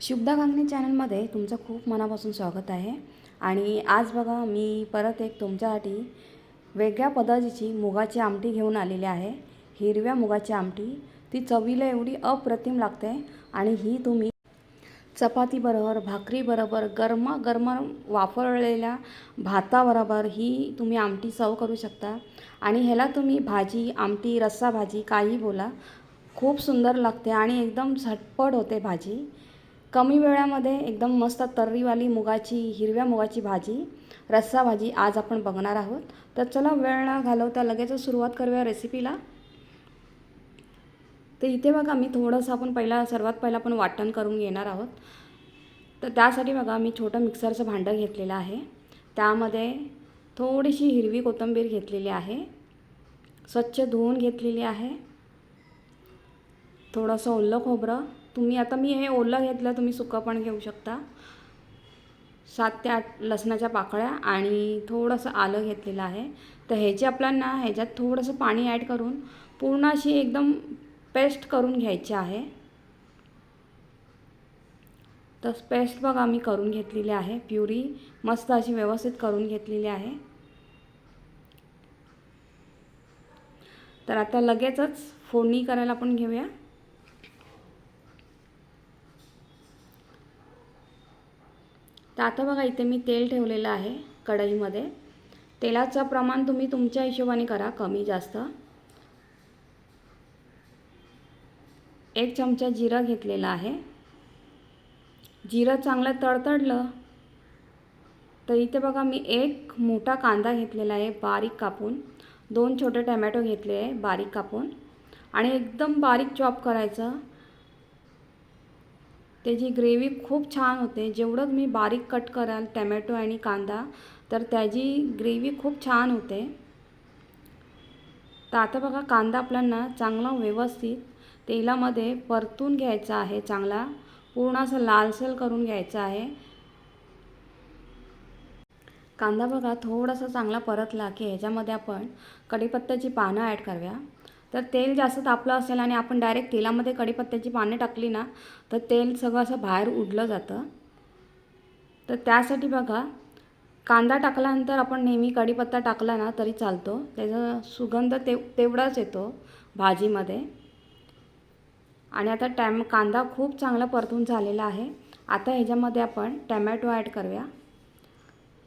शुभदा कांगणे चॅनलमध्ये तुमचं खूप मनापासून स्वागत आहे. आणि आज बघा मी परत एक तुमच्यासाठी वेगळ्या पद्धतीची मुगाची आमटी घेऊन आलेली आहे. हिरव्या मुगाची आमटी. ती चवीला एवढी अप्रतिम लागते आणि ही तुम्ही चपातीबरोबर भाकरीबरोबर गरमागरम वापरलेल्या भाताबरोबर ही तुम्ही आमटी सर्व करू शकता. आणि ह्याला तुम्ही भाजी आमटी रस्सा भाजी काही बोला. खूप सुंदर लागते आणि एकदम झटपट होते भाजी. कमी वेळामध्ये एकदम मस्त तर्रीवाली मुगाची हिरव्या मुगाची भाजी रस्सा भाजी आज आपण बघणार आहोत. तर चला वेळ न घालवता लगेचच सुरुवात करूया रेसिपीला तर इथे बघा मी थोडंसं आपण पहिला सर्वात पहिला आपण वाटण करून घेणार आहोत. तर त्यासाठी बघा मी छोटं मिक्सरचं भांडं घेतलेलं आहे. त्यामध्ये थोडीशी हिरवी कोथिंबीर घेतलेली आहे. स्वच्छ धुवून घेतलेली आहे. थोडंसं ओलं खोबरं. तुम्ही आता मी हे ओलं घेतलं तुम्ही सुकं पण घेऊ शकता. सात ते आठ लसणाच्या पाकळ्या आणि थोडंसं आलं घेतलेलं आहे. तर ह्याची आपल्याला ह्याच्यात थोडंसं पाणी ॲड करून पूर्ण अशी एकदम पेस्ट करून घ्यायची आहे. तर पेस्ट बघा मी करून घेतलेली आहे. प्युरी मस्त अशी व्यवस्थित करून घेतलेली आहे. तर आता लगेचच फोडणी करायला आपण घेऊया. तर आता बघा इथे मी तेल ठेवलेलं आहे कढईमध्ये. तेलाचं प्रमाण तुम्ही तुमच्या हिशोबाने करा कमी जास्त. एक चमचा जिरं घेतलेला आहे. जिरं चांगलं तडतडलं तर इथे बघा मी एक मोठा कांदा घेतलेला आहे बारीक कापून. दोन छोटे टमॅटो घेतले आहे बारीक कापून. आणि एकदम बारीक चॉप करायचं. त्याची ग्रेव्ही खूप छान होते. जेवढं तुम्ही बारीक कट कराल टॅमॅटो आणि कांदा तर त्याची ग्रेव्ही खूप छान होते. तर आता बघा कांदा आपल्यांना चांगला व्यवस्थित तेलामध्ये परतून घ्यायचा आहे. चांगला पूर्ण असं लालसर करून घ्यायचा आहे. कांदा बघा थोडासा चांगला परतला की ह्याच्यामध्ये आपण कढीपत्त्याची पानं ॲड करूया तर तेल जास्त तापलं असेल आणि आपण डायरेक्ट तेलामध्ये कढीपत्त्याची पाने टाकली ना तर तेल सगळं असं बाहेर उडलं जातं. तर त्यासाठी बघा कांदा टाकल्यानंतर आपण नेहमी कढीपत्ता टाकला ना तरी चालतो. त्याचा सुगंध ते तेवढाच येतो भाजीमध्ये. आणि आता टॅम कांदा खूप चांगला परतून झालेला आहे. आता ह्याच्यामध्ये आपण टॅमॅटो ॲड करूया.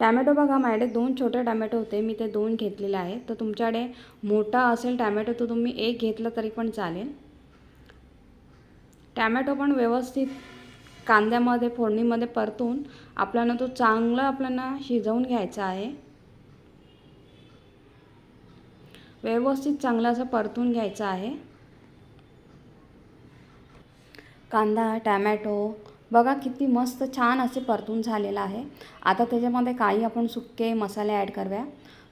टॅमॅटो बघा माझ्याकडे दोन छोटे टॅमॅटो होते मी ते दोन घेतलेले आहे तर तुमच्याकडे मोठा असेल टॅमॅटो तर तुम्ही एक घेतलं तरी पण चालेल. टॅमॅटो पण व्यवस्थित कांद्यामध्ये फोडणीमध्ये परतून आपल्याला तो चांगला आपल्याला शिजवून घ्यायचा आहे. व्यवस्थित चांगलं असं परतून घ्यायचं आहे. कांदा टॅमॅटो बघा किती मस्त छान असे परतून झालेलं आहे. आता त्याच्यामध्ये काही आपण सुके मसाले ॲड करूया.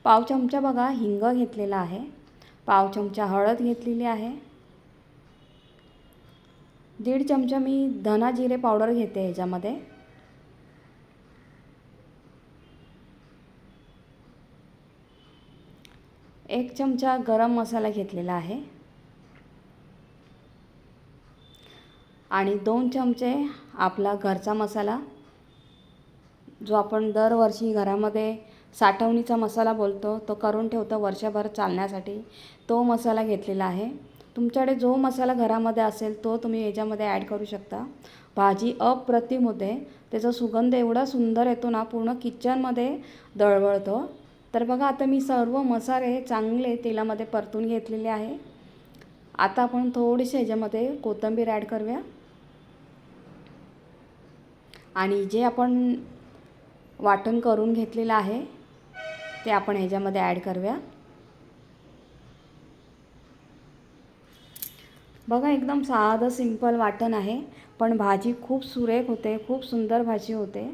पाव चमचा बघा हिंग घेतलेला आहे. पाव चमचा हळद घेतलेली आहे. दीड चमचा मी धना जिरे पावडर घेते ह्याच्यामध्ये. एक चमचा गरम मसाला घेतलेला आहे. आणि दोन चमचे आपला घरचा मसाला जो आपण दरवर्षी घरामध्ये साठवणीचा मसाला बोलतो तो करून ठेवतो वर्षभर चालण्यासाठी. तो मसाला घेतलेला आहे. तुमच्याकडे जो मसाला घरामध्ये असेल तो तुम्ही याच्यामध्ये ॲड करू शकता. भाजी अप्रतिम होते. त्याचा सुगंध एवढा सुंदर येतो ना पूर्ण किचनमध्ये दळवळतो. तर बघा आता मी सर्व मसाले चांगले तेलामध्ये परतून घेतलेले आहे. आता आपण थोडीशी ह्याच्यामध्ये कोथिंबीर ॲड करूया. आणि जे आपण वाटण करून घेतलेलं आहे ते आपण ह्याच्यामध्ये ॲड करूया. बघा एकदम साधं सिंपल वाटण आहे पण भाजी खूप सुरेख होते खूप सुंदर भाजी होते.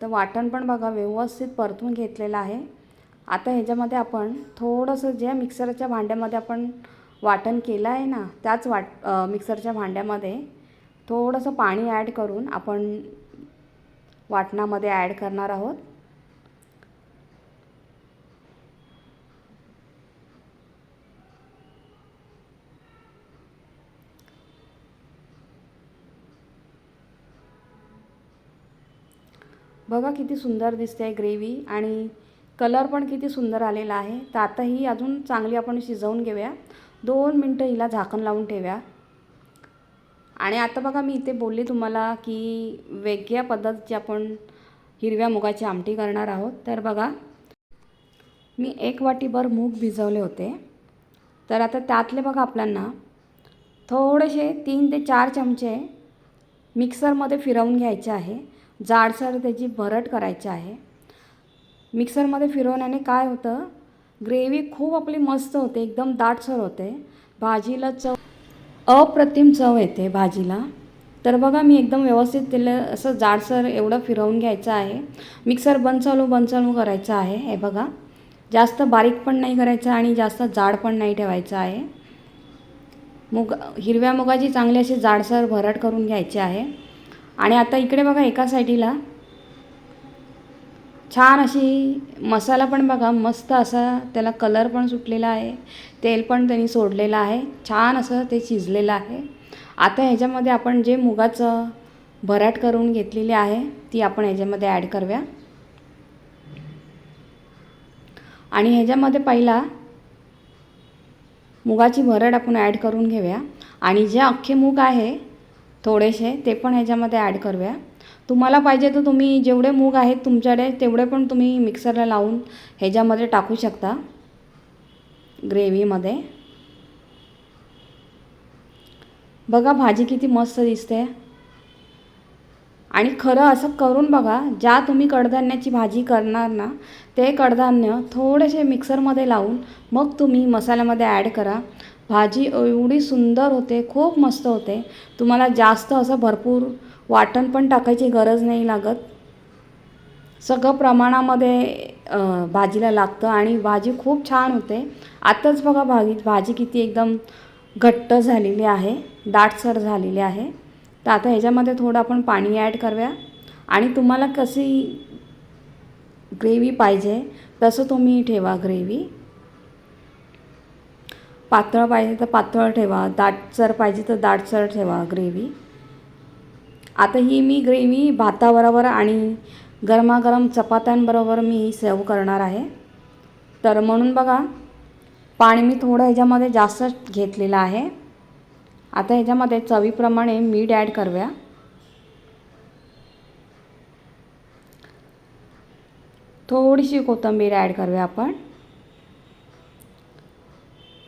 तर वाटण पण बघा व्यवस्थित परतून घेतलेलं आहे. आता ह्याच्यामध्ये आपण थोडंसं जे मिक्सरच्या भांड्यामध्ये आपण वाटण केलं आहे ना त्याच वाट मिक्सरच्या भांड्यामध्ये थोडंसं पाणी ॲड करून आपण वाटणामध्ये ॲड करणार आहोत. बघा किती सुंदर दिसते आहे ग्रेव्ही आणि कलर पण किती सुंदर आलेला आहे. तर आता ही अजून चांगली आपण शिजवून घेऊया. दोन मिनटं हिला झाकण लावून ठेव्या. आणि आता बघा मी इथे बोलले तुम्हाला की वेगळ्या पद्धतीची आपण हिरव्या मुगाची आमटी करणार आहोत. तर बघा मी एक वाटीभर मूग भिजवले होते. तर आता त्यातले बघा आपल्यांना थोडेसे तीन ते चार चमचे मिक्सरमध्ये फिरवून घ्यायचे आहे. जाडसर त्याची भरट करायची आहे. मिक्सरमध्ये फिरवण्याने काय होतं ग्रेव्ही खूप आपली मस्त होते एकदम दाटसर होते. भाजीला चव अप्रतिम चव येते भाजीला. तर बघा मी एकदम व्यवस्थित तिला असं जाडसर एवढं फिरवून घ्यायचं आहे. मिक्सर बंद चालू बंद चालू करायचं आहे. हे बघा जास्त बारीक पण नाही करायचं आणि जास्त जाड पण नाही ठेवायचं आहे. मुग हिरव्या मुगाची चांगली अशी जाडसर भरट करून घ्यायची आहे. आणि आता इकडे बघा एका साईडीला छान अशी मसाला पण बघा मस्त असा त्याला कलर पण सुटलेला आहे. तेल पण त्यांनी सोडलेलं आहे. छान असं ते शिजलेलं आहे. आता ह्याच्यामध्ये आपण जे मुगाचं भराट करून घेतलेली आहे ती आपण ह्याच्यामध्ये ॲड करूया. आणि ह्याच्यामध्ये पहिला मुगाची भरड आपण ॲड करून घेऊया. आणि जे अख्खे मूग आहे थोडेसे ते पण ह्याच्यामध्ये ॲड करूया. तुम्हाला पाहिजे तर तुम्ही जेवढे मूग आहेत तुमच्याकडे तेवढे पण तुम्ही मिक्सरला लावून ह्याच्यामध्ये टाकू शकता. ग्रेव्हीमध्ये. बघा भाजी किती मस्त दिसते. आणि खरं असं करून बघा ज्या तुम्ही कडधान्याची भाजी करणार ना ते कडधान्य थोडेसे मिक्सरमध्ये लावून मग तुम्ही मसाल्यामध्ये ॲड करा. भाजी एवढी सुंदर होते खूप मस्त होते. तुम्हाला जास्त असं भरपूर वाटण पण टाकायची गरज नाही लागत. सगळं प्रमाणामध्ये भाजीला लागतं आणि भाजी खूप छान होते. आत्ताच बघा भाजी भाजी किती एकदम घट्ट झालेली आहे दाटसर झालेली आहे. तर आता ह्याच्यामध्ये थोडं आपण पाणी ॲड करूया. आणि तुम्हाला कशी ग्रेव्ही पाहिजे तसं तुम्ही ठेवा ग्रेव्ही. पातळ पाहिजे तर पातळ ठेवा दाटसर पाहिजे तर दाटसर ठेवा ग्रेव्ही. आता ही मी ग्रेव्ही भाताबरोबर आणि गरमागरम चपात्यांबरोबर मी सर्व करणार आहे. तर म्हणून बघा पाणी मी थोडं ह्याच्यामध्ये जास्त घेतलेलं आहे. आता ह्याच्यामध्ये चवीप्रमाणे मीठ ॲड करूया. थोडीशी कोथिंबीर ॲड करूया आपण.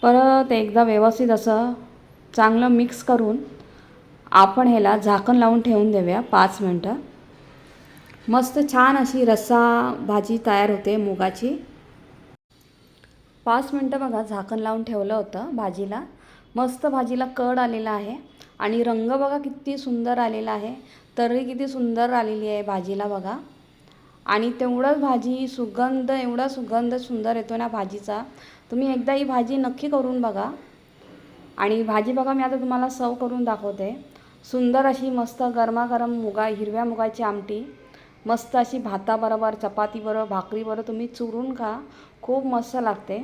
परत एकदा व्यवस्थित असं चांगलं मिक्स करून आपण ह्याला झाकण लावून ठेवून देऊया पाच मिनटं. मस्त छान अशी रस्सा भाजी तयार होते मुगाची. पाच मिनटं बघा झाकण लावून ठेवलं होतं भाजीला. मस्त भाजीला कड आलेला आहे आणि रंग बघा किती सुंदर आलेला आहे. तर्री किती सुंदर आलेली आहे भाजीला बघा. आणि तेवढंच भाजी सुगंध एवढा सुगंध सुंदर येतो ना भाजीचा. तुम्ही एकदा ही भाजी नक्की करून बघा. आणि भाजी बघा मी आता तुम्हाला सर्व करून दाखवते. सुंदर अशी मस्त गरमागरम मुगा हिरव्या मुगाची आमटी मस्त अशी भाताबरोबर चपातीबरोबर भाकरीबरोबर तुम्ही चुरून खा. खूप मस्त लागते.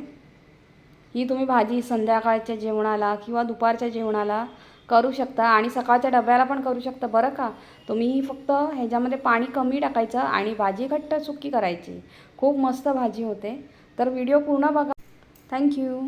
ही तुम्ही भाजी संध्याकाळच्या जेवणाला किंवा दुपारच्या जेवणाला करू शकता आणि सकाळच्या डब्याला पण करू शकता. बरं का? तुम्ही फक्त ह्याच्यामध्ये पाणी कमी टाकायचं आणि भाजी घट्ट सुक्की करायची. खूप मस्त भाजी होते. तर व्हिडिओ पूर्ण बघा. थँक्यू